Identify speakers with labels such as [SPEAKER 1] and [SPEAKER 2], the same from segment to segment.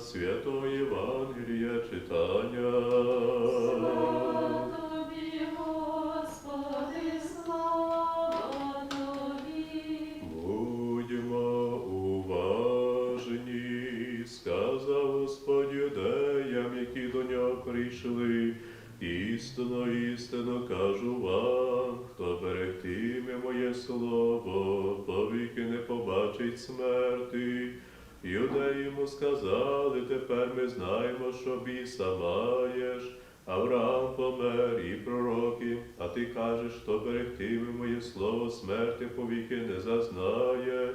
[SPEAKER 1] Святого Євангелія читання.
[SPEAKER 2] Слава тобі, Господи, слава тобі.
[SPEAKER 1] Будьмо уважні, сказав Господь юдеям, які до нього прийшли. Істинно, істинно кажу вам, хто берегтиме моє слово, повіки не побачить смерти. Юдеї йому сказали, тепер ми знаємо, що біса маєш. Авраам помер і пророки, а ти кажеш, хто берегтиме моє слово, смерти повіки не зазнає.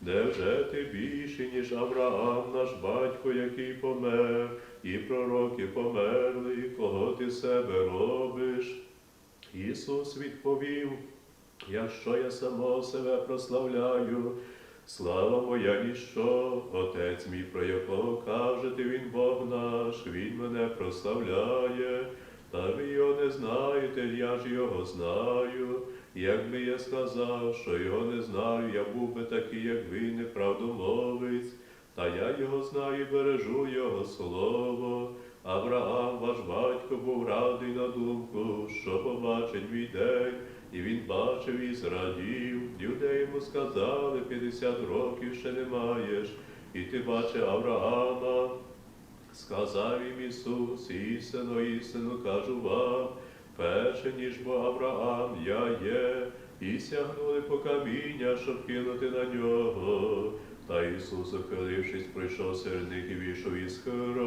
[SPEAKER 1] Невже ти більше, ніж Авраам, наш батько, який помер, і пророки померли, кого ти себе робиш? Ісус відповів, якщо я самого себе прославляю, слава моя ніщо, Отець мій, про якого кажете, Він Бог наш, Він мене прославляє, та ви його не знаєте, я ж його знаю. Якби я сказав, що його не знаю, я був би такий, як ви, неправдомовець, та я його знаю бережу його слово. Авраам, ваш батько, був радий на думку, що побачить мій день, і він бачив і зрадів. Юдеї йому сказали, 50 років ще не маєш, і ти бачив Авраама. Сказав їм Ісус, істинно, істинно кажу вам, перше, ніж бо Авраам, я є, і сягнули по каміння, щоб кинути на нього. Та Ісус, ухилившись, прийшов серед них і вийшов із храму.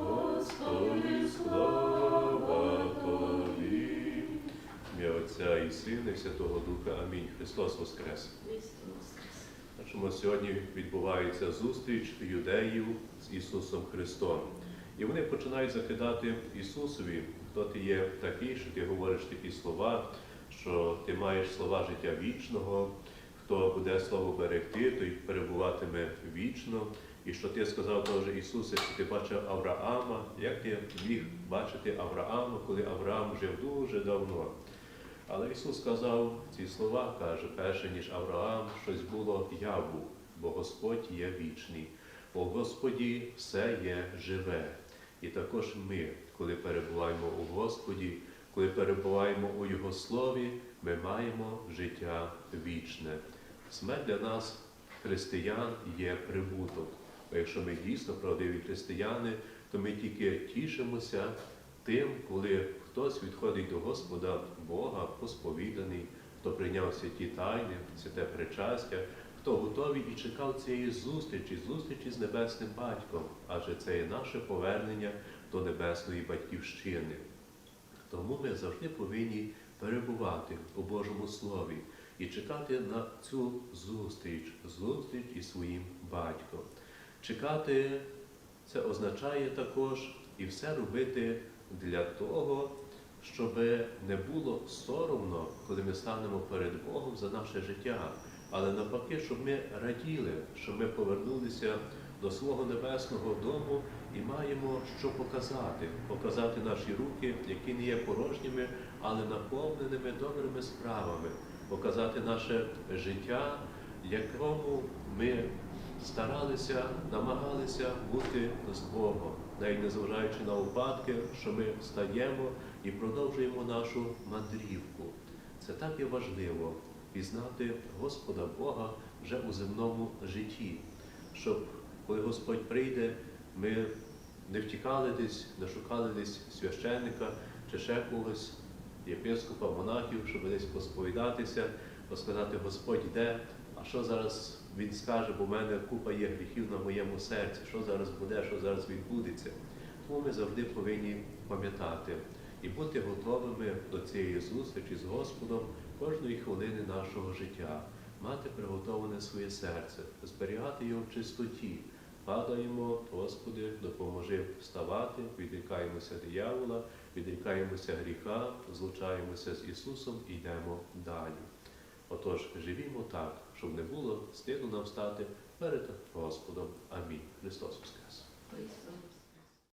[SPEAKER 1] Господи, слава Тобі. Ім'я Отця і Сина, і Святого Духа. Амінь. Христос Воскрес. Бачимо, сьогодні відбувається зустріч юдеїв з Ісусом Христом. І вони починають закидати Ісусові, хто ти є такий, що ти говориш такі слова, що ти маєш слова життя вічного, хто буде слово берегти, той перебуватиме вічно. І що ти сказав теж Ісусе, що ти бачив Авраама, як ти міг бачити Авраама, коли Авраам жив дуже давно. Але Ісус сказав ці слова, каже, перше, ніж Авраам, щось було, я був, бо Господь є вічний, бо Господі все є живе. І також ми, коли перебуваємо у Господі, коли перебуваємо у Його Слові, ми маємо життя вічне. Смерть для нас, християн, є прибуток. Бо якщо ми дійсно правдиві християни, то ми тільки тішимося тим, коли хтось відходить до Господа Бога, посповіданий, хто прийняв святі тайни, святе причастя, хто готовий і чекав цієї зустрічі, зустрічі з небесним батьком, адже це є наше повернення до небесної батьківщини. Тому ми завжди повинні перебувати у Божому Слові і чекати на цю зустріч, зустріч із своїм батьком. Чекати це означає також і все робити для того, щоб не було соромно, коли ми станемо перед Богом за наше життя, але навпаки, щоб ми раділи, щоб ми повернулися до свого небесного дому і маємо що показати, показати наші руки, які не є порожніми, але наповненими добрими справами, показати наше життя, якому ми старалися, намагалися бути з Богом, навіть незважаючи на випадки, що ми стаємо і продовжуємо нашу мандрівку. Це так і важливо пізнати Господа Бога вже у земному житті, щоб коли Господь прийде, ми не втікали десь, не шукали десь священника чи ще когось, єпископа, монахів, щоб десь посповідатися, посказати Господь де, а що зараз Він скаже, бо в мене купа є гріхів на моєму серці, що зараз буде, що зараз відбудеться. Тому ми завжди повинні пам'ятати і бути готовими до цієї зустрічі з Господом кожної хвилини нашого життя, мати приготовлене своє серце, зберігати його в чистоті. Падаємо, Господи, допоможи вставати, відрікаємося диявола, відрікаємося гріха, злучаємося з Ісусом і йдемо далі. Отож, живімо так, щоб не було стидно нам стати перед Господом. Амінь. Христос Воскрес!